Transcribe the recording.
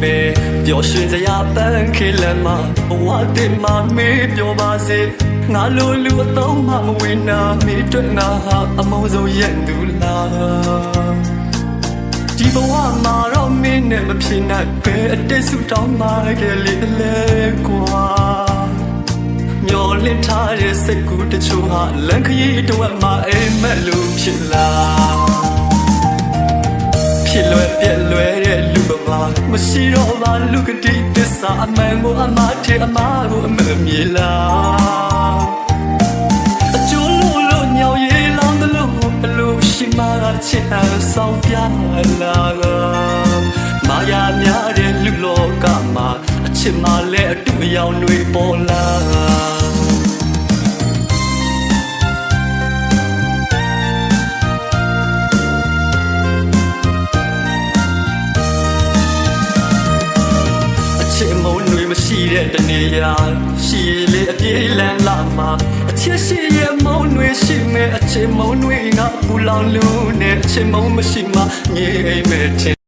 ပဲပျော်ရွှင်စရာပန်းခေလမ်းမှာဘဝတင်မှာမေးပြောပါစေငါလိုလူအတော့မှမဝင်နာမေးတွေ့ငါဟာအမုန်းဆုံးရဲ့သူလားဒီဘဝမှာတော့မင်းနဲ့မဖြစ်နိုင်ပဲအတိတ်ဆူတောင်းပါခဲ့လေလေကွာမျောလင့်ထားတဲ့စိတ်ကူးတချို့ဟာလန်ခရီးတော့မှအိမ်မက်လို့ဖြစ်လာဖြစ်လွယ်ပြက်လွယ်တဲ့လူဘဝ မရှိတော့ပါလူကတိတစ္ဆာအမှန်ကိုအမှားထဲအမှားကိုအမှန်မြေလားအကျိုးလို့လို့ညောင်ရည်လောင်းတယ်လို့ဘလို့ရှိမှချစ်အပ်ဆောင်ပြလာကမာယာများတဲ့လူလောကမှာအချစ်မှလည်းအတူအယောင်တွေပေါ်လာ ရှိတဲ့တနေရာရှိရလေအပြေးလန်းလာမှာအချစ်ရှိရမုန်းတွေရှိမဲ့အချစ်မုန်းတွေကပူလောင်လို့နဲ့အချစ်မုန်းမရှိမှငြိမ်မဲ့ထင်